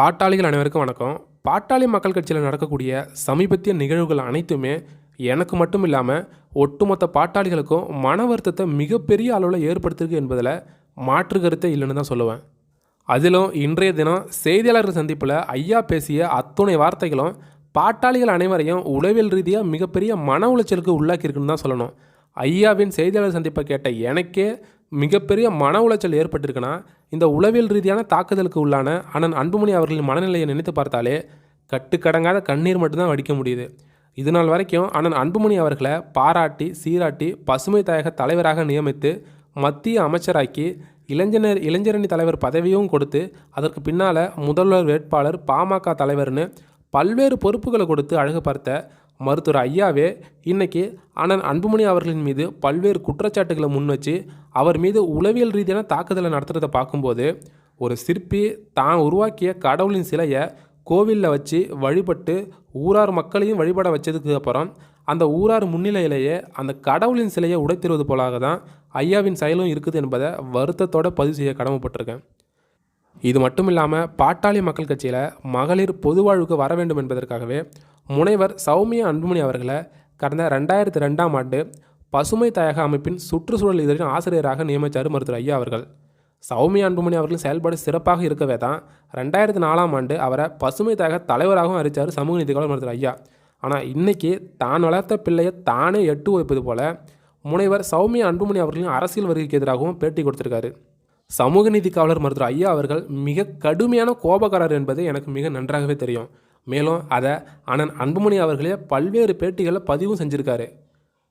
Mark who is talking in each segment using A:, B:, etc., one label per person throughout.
A: பாட்டாளிகள் அனைவருக்கும் வணக்கம். பாட்டாளி மக்கள் கட்சியில் நடக்கக்கூடிய சமீபத்திய நிகழ்வுகள் அனைத்துமே எனக்கு மட்டும் இல்லாமல் ஒட்டுமொத்த பாட்டாளிகளுக்கும் மன வருத்தத்தை மிகப்பெரிய அளவில் ஏற்படுத்திருக்கு என்பதில் மாற்று கருத்தே இல்லைன்னு தான் சொல்லுவேன். அதிலும் இன்றைய தினம் செய்தியாளர்கள் சந்திப்பில் ஐயா பேசிய அத்துணை வார்த்தைகளும் பாட்டாளிகள் அனைவரையும் உளவியல் ரீதியாக மிகப்பெரிய மன உளைச்சலுக்கு உள்ளாக்கியிருக்குன்னு தான் சொல்லணும். ஐயாவின் செய்தியாளர் சந்திப்பை கேட்ட எனக்கே மிகப்பெரிய மன உளைச்சல் ஏற்பட்டிருக்குன்னா இந்த உளவியல் ரீதியான தாக்குதலுக்கு உள்ளான அண்ணன் அன்புமணி அவர்களின் மனநிலையை நினைத்து பார்த்தாலே கட்டுக்கடங்காத கண்ணீர் மட்டும்தான் வடிக்க முடியுது. இது நாள் வரைக்கும் அண்ணன் அன்புமணி அவர்களை பாராட்டி சீராட்டி பசுமை தாயக தலைவராக நியமித்து மத்திய அமைச்சராக்கி இளைஞர் இளைஞரணி தலைவர் பதவியும் கொடுத்து அதற்கு பின்னால் முதல்வர் வேட்பாளர் பாமக தலைவர்னு பல்வேறு பொறுப்புகளை கொடுத்து அழகு பார்த்த மருத்துவர் ஐயாவே இன்னைக்கு அண்ணன் அன்புமணி அவர்களின் மீது பல்வேறு குற்றச்சாட்டுகளை முன்வச்சு அவர் மீது உளவியல் ரீதியான தாக்குதலை நடத்துகிறத பார்க்கும்போது ஒரு சிற்பி தான் உருவாக்கிய கடவுளின் சிலையை கோவிலில் வச்சு வழிபட்டு ஊரார் மக்களையும் வழிபட வச்சதுக்கு அப்புறம் அந்த ஊரார் முன்னிலையிலேயே அந்த கடவுளின் சிலையை உடைத்திருவது போலாக தான் ஐயாவின் செயலும் இருக்குது என்பதை வருத்தத்தோட பதிவு செய்ய கடமைப்பட்டிருக்கேன். இது மட்டும் இல்லாமல் பாட்டாளி மக்கள் கட்சியில் மகளிர் பொது வாழ்வுக்கு வர வேண்டும் என்பதற்காகவே முனைவர் சௌமியா அன்புமணி அவர்களை கடந்த ரெண்டாயிரத்தி ரெண்டாம் ஆண்டு பசுமை தாயக அமைப்பின் சுற்றுச்சூழல் இதழின் ஆசிரியராக நியமித்தார் மருத்துவர் ஐயா அவர்கள். சௌமியா அன்புமணி அவர்களின் செயல்பாடு சிறப்பாக இருக்கவே தான் ரெண்டாயிரத்தி நாலாம் ஆண்டு அவரை பசுமை தாயக தலைவராகவும் அறிவித்தார் சமூக நீதிக்காளர் மருத்துவர் ஐயா. ஆனால் இன்றைக்கி தான் வளர்த்த பிள்ளையை தானே எட்டு வைப்பது போல முனைவர் சௌமியா அன்புமணி அவர்களின் அரசியல் வருகைக்கு எதிராகவும் பேட்டி கொடுத்துருக்காரு. சமூக நீதி காவலர் மருத்துவர் ஐயா அவர்கள் மிக கடுமையான கோபக்காரர் என்பது எனக்கு மிக நன்றாகவே தெரியும். மேலும் அதை அண்ணன் அன்புமணி அவர்களே பல்வேறு பேட்டிகளை பதிவும் செஞ்சுருக்காரு.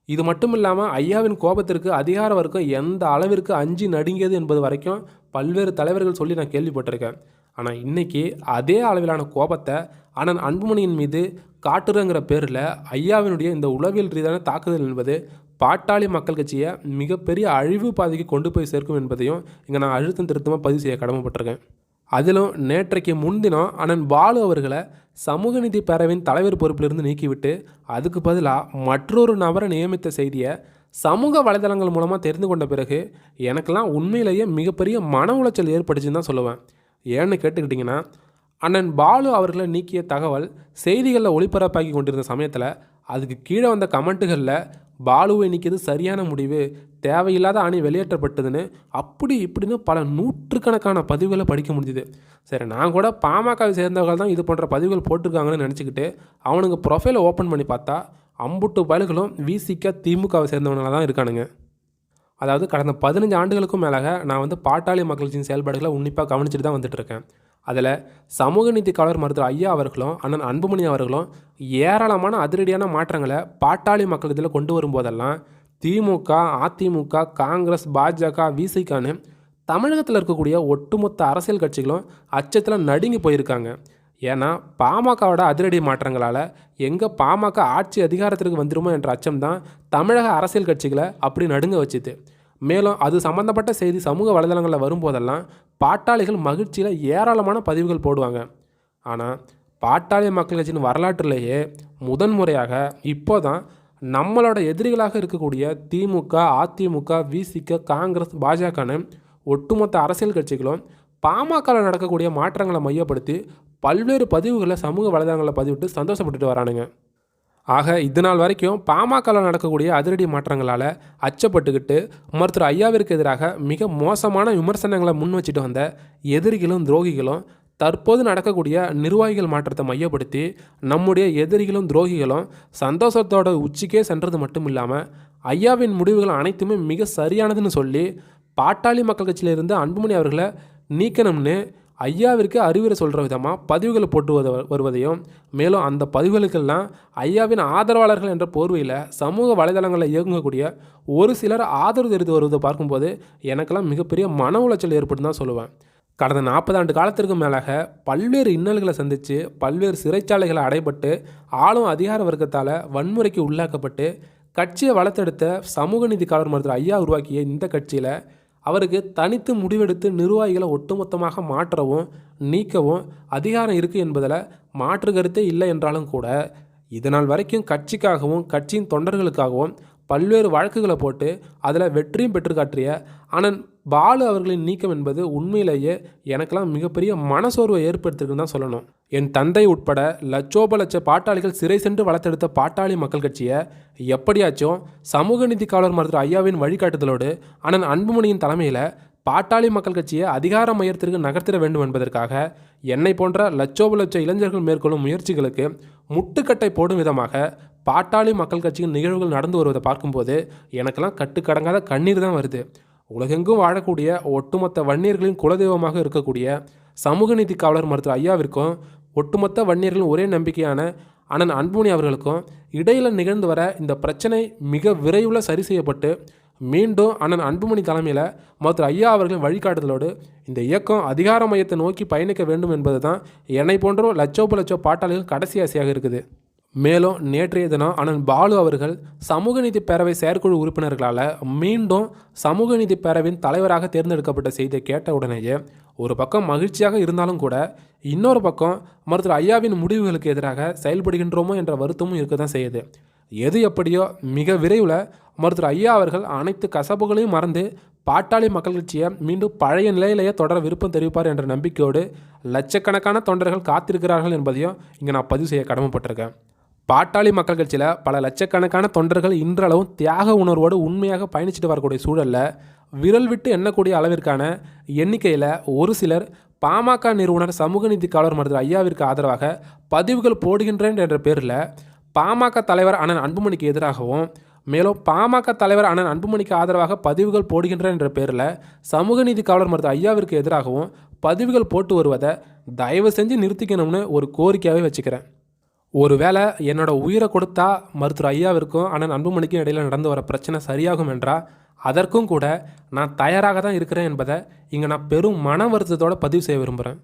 A: இது மட்டும் இல்லாமல் ஐயாவின் கோபத்திற்கு அதிகார வர்க்கம் எந்த அளவிற்கு அஞ்சு நடுங்கியது என்பது வரைக்கும் பல்வேறு தலைவர்கள் சொல்லி நான் கேள்விப்பட்டிருக்கேன். ஆனால் இன்னைக்கு அதே அளவிலான கோபத்தை அண்ணன் அன்புமணியின் மீது காட்டுறங்கிற பேரில் ஐயாவினுடைய இந்த உளவியல் ரீதியான தாக்குதல் என்பது பாட்டாளி மக்கள் கட்சியை மிகப்பெரிய அழிவு பாதைக்கு கொண்டு போய் சேர்க்கும் என்பதையும் இங்கே நான் அழுத்தம் திருத்தமாக பதிவு செய்ய கடமைப்பட்டிருக்கேன். அதிலும் நேற்றைக்கு முன்தினம் அண்ணன் பாலு அவர்களை சமூக நீதி பேரவையின் தலைவர் பொறுப்பிலிருந்து நீக்கிவிட்டு அதுக்கு பதிலாக மற்றொரு நபரை நியமித்த செய்தியை சமூக வலைதளங்கள் மூலமாக தெரிந்து கொண்ட பிறகு எனக்கெல்லாம் உண்மையிலேயே மிகப்பெரிய மன உளைச்சல் ஏற்பட்டுச்சுன்னு தான் சொல்லுவேன். ஏன்னு கேட்டுக்கிட்டிங்கன்னா அண்ணன் பாலு அவர்களை நீக்கிய தகவல் செய்திகளில் ஒளிபரப்பாக்கி கொண்டிருந்த சமயத்தில் அதுக்கு கீழே வந்த கமெண்ட்டுகளில் பாலுவை நிற்கிறது சரியான முடிவு தேவையில்லாத அணி வெளியேற்றப்பட்டதுன்னு அப்படி இப்படின்னு பல நூற்றுக்கணக்கான பதிவுகளை படிக்க முடிஞ்சுது. சரி நான் கூட பாமகவை சேர்ந்தவர்கள் தான் இது போன்ற பதிவுகள் போட்டிருக்காங்கன்னு நினச்சிக்கிட்டு அவனுங்க ப்ரொஃபைலை ஓப்பன் பண்ணி பார்த்தா அம்புட்டு பயல்களும் விசிக்க திமுகவை சேர்ந்தவங்களாக தான் இருக்கானுங்க. அதாவது கடந்த பதினஞ்சு ஆண்டுகளுக்கும் மேலாக நான் வந்து பாட்டாளி மக்களின் செயல்பாடுகளை உன்னிப்பாக கவனிச்சுட்டு தான் வந்துட்டுருக்கேன் அதில் சமூக நீதி காவலர் மருத்துவர் ஐயா அவர்களும் அண்ணன் அன்புமணி அவர்களும் ஏராளமான அதிரடியான மாற்றங்களை பாட்டாளி மக்கள் இதில் கொண்டு வரும்போதெல்லாம் திமுக அதிமுக காங்கிரஸ் பாஜக விசிகான்னு தமிழகத்தில் இருக்கக்கூடிய ஒட்டுமொத்த அரசியல் கட்சிகளும் அச்சத்தில் நடுங்கி போயிருக்காங்க. ஏன்னா பாமகவோட அதிரடி மாற்றங்களால் எங்கே பாமக ஆட்சி அதிகாரத்திற்கு வந்துருமோ என்ற அச்சம் தான் தமிழக அரசியல் கட்சிகளை அப்படி நடுங்க வச்சுது. மேலும் அது சம்மந்தப்பட்ட செய்தி சமூக வலைதளங்களில் வரும்போதெல்லாம் பாட்டாளிகள் மகிழ்ச்சியில் ஏராளமான பதிவுகள் போடுவாங்க. ஆனால் பாட்டாளி மக்கள் கட்சியின் வரலாற்றிலேயே முதன்முறையாக இப்போ தான் நம்மளோட எதிரிகளாக இருக்கக்கூடிய திமுக அதிமுக விசிக காங்கிரஸ் பாஜகன்னு ஒட்டுமொத்த அரசியல் கட்சிகளும் பாமகவில் நடக்கக்கூடிய மாற்றங்களை மையப்படுத்தி பல்வேறு பதிவுகளை சமூக வலைதளங்களில் பதிவிட்டு சந்தோஷப்பட்டுட்டு வரானுங்க. ஆக இது நாள் வரைக்கும் பாமகவில் நடக்கக்கூடிய அதிரடி மாற்றங்களால் அச்சப்பட்டுக்கிட்டு மருத்துவர் ஐயாவிற்கு எதிராக மிக மோசமான விமர்சனங்களை முன் வச்சுட்டு வந்த எதிரிகளும் துரோகிகளும் தற்போது நடக்கக்கூடிய நிர்வாகிகள் மாற்றத்தை மையப்படுத்தி நம்முடைய எதிரிகளும் துரோகிகளும் சந்தோஷத்தோட உச்சிக்கே சென்றது மட்டும் இல்லாமல் ஐயாவின் முடிவுகள் அனைத்துமே மிக சரியானதுன்னு சொல்லி பாட்டாளி மக்கள் கட்சியிலிருந்து அன்புமணி அவர்களை நீக்கணும்னு ஐயாவிற்கு அறிவுரை சொல்கிற விதமாக பதிவுகளை போட்டு வருவதையும் மேலும் அந்த பதிவுகளுக்கெல்லாம் ஐயாவின் ஆதரவாளர்கள் என்ற போர்வையில் சமூக வலைதளங்களில் இயங்கக்கூடிய ஒரு சிலர் ஆதரவு தெரிவித்து வருவதை பார்க்கும்போது எனக்கெல்லாம் மிகப்பெரிய மன உளைச்சல் ஏற்படும் தான் சொல்லுவேன். கடந்த நாற்பது ஆண்டு காலத்திற்கு மேலாக பல்வேறு இன்னல்களை சந்தித்து பல்வேறு சிறைச்சாலைகளை அடைபட்டு ஆளும் அதிகார வர்க்கத்தால் வன்முறைக்கு உள்ளாக்கப்பட்டு கட்சியை வளர்த்தெடுத்த சமூக நீதிக்காரர் மருத்துவர் ஐயா உருவாக்கிய இந்த கட்சியில் அவருக்கு தனித்து முடிவெடுத்து நிர்வாகிகளை ஒட்டுமொத்தமாக மாற்றவும் நீக்கவும் அதிகாரம் இருக்குது என்பதில் மாற்று கருத்தே இல்லை என்றாலும் கூட இதனால் வரைக்கும் கட்சிக்காகவும் கட்சியின் தொண்டர்களுக்காகவும் பல்வேறு வழக்குகளை போட்டு அதில் வெற்றியும் பெற்று காட்டிய அண்ணன் பாலு அவர்களின் நீக்கம் என்பது உண்மையிலேயே எனக்கெல்லாம் மிகப்பெரிய மனசோர்வை ஏற்படுத்திருக்குன்னு தான் சொல்லணும். என் தந்தை உட்பட லட்சோப லட்ச பாட்டாளிகள் சிறை சென்று வளர்த்தெடுத்த பாட்டாளி மக்கள் கட்சியை எப்படியாச்சும் சமூக நீதி காவலர் மருத்துவர் ஐயாவின் வழிகாட்டுதலோடு அண்ணன் அன்புமணியின் தலைமையில் பாட்டாளி மக்கள் கட்சியை அதிகார மையத்திற்கு நகர்த்திட வேண்டும் என்பதற்காக என்னை போன்ற லட்சோப லட்ச இளைஞர்கள் மேற்கொள்ளும் முயற்சிகளுக்கு முட்டுக்கட்டை போடும் விதமாக பாட்டாளி மக்கள் கட்சியின் நிகழ்வுகள் நடந்து வருவதை பார்க்கும்போது எனக்கெல்லாம் கட்டுக்கடங்காத கண்ணீர் தான் வருது. உலகெங்கும் வாழக்கூடிய ஒட்டுமொத்த வன்னியர்களின் குலதெய்வமாக இருக்கக்கூடிய சமூக நீதி காவலர் மருத்துவர் ஐயாவிற்கும் ஒட்டுமொத்த வன்னியர்களின் ஒரே நம்பிக்கையான அண்ணன் அன்புமணி அவர்களுக்கும் இடையில் நிகழ்ந்து வர இந்த பிரச்சனை மிக விரைவில் சரி செய்யப்பட்டு மீண்டும் அண்ணன் அன்புமணி தலைமையில் மருத்துவர் ஐயா அவர்களின் வழிகாட்டுதலோடு இந்த இயக்கம் அதிகார மையத்தை நோக்கி பயணிக்க வேண்டும் என்பது தான் என்னை போன்றோ லட்சோப்பு லட்சோ பாட்டாளிகள் கடைசி ஆசையாக இருக்குது. மேலும் நேற்றைய தினம் அண்ணன் பாலு அவர்கள் சமூக நீதி பேரவை செயற்குழு உறுப்பினர்களால் மீண்டும் சமூக நீதி பேரவையின் தலைவராக தேர்ந்தெடுக்கப்பட்ட செய்தியை கேட்ட உடனேயே ஒரு பக்கம் மகிழ்ச்சியாக இருந்தாலும் கூட இன்னொரு பக்கம் மருத்துவர் ஐயாவின் முடிவுகளுக்கு எதிராக செயல்படுகின்றோமோ என்ற வருத்தமும் இருக்க தான் செய்யுது. எது எப்படியோ மிக விரைவில் மருத்துவர் ஐயா அவர்கள் அனைத்து கசப்புகளையும் மறந்து பாட்டாளி மக்கள் கட்சியை மீண்டும் பழைய நிலையிலேயே தொடர விருப்பம் தெரிவிப்பார் என்ற நம்பிக்கையோடு லட்சக்கணக்கான தொண்டர்கள் காத்திருக்கிறார்கள் என்பதையும் இங்கே நான் பதிவு செய்ய கடமைப்பட்டிருக்கேன். பாட்டாளி மக்கள் கட்சியில் பல லட்சக்கணக்கான தொண்டர்கள் இன்றளவும் தியாக உணர்வோடு உண்மையாக பயணிச்சுட்டு வரக்கூடிய சூழலில் விரல் விட்டு எண்ணக்கூடிய அளவிற்கான எண்ணிக்கையில் ஒரு சிலர் பாமக நிறுவனர் சமூக நீதி காவலர் மருத்துவர் ஐயாவிற்கு ஆதரவாக பதிவுகள் போடுகின்றேன் என்ற பேரில் பாமக தலைவர் அண்ணன் அன்புமணிக்கு எதிராகவும் மேலும் பாமக தலைவர் அண்ணன் அன்புமணிக்கு ஆதரவாக பதிவுகள் போடுகின்றேன் என்ற பேரில் சமூக நீதி காவலர் மருத்துவர் ஐயாவிற்கு எதிராகவும் பதிவுகள் போட்டு வருவதை தயவு செஞ்சு நிறுத்திக்கணும்னு ஒரு கோரிக்கையாகவே வச்சுக்கிறேன். ஒருவேளை என்னோட உயிரை கொடுத்தா மருத்துவர் ஐயாவிற்கும் ஆனால் அன்புமணிக்கும் இடையில் நடந்து வர பிரச்சனை சரியாகும் என்றால் அதற்கும் கூட நான் தயாராக தான் இருக்கிறேன் என்பதை இங்கே நான் பெரும் மன வருத்தத்தோடு பதிவு செய்ய விரும்புகிறேன்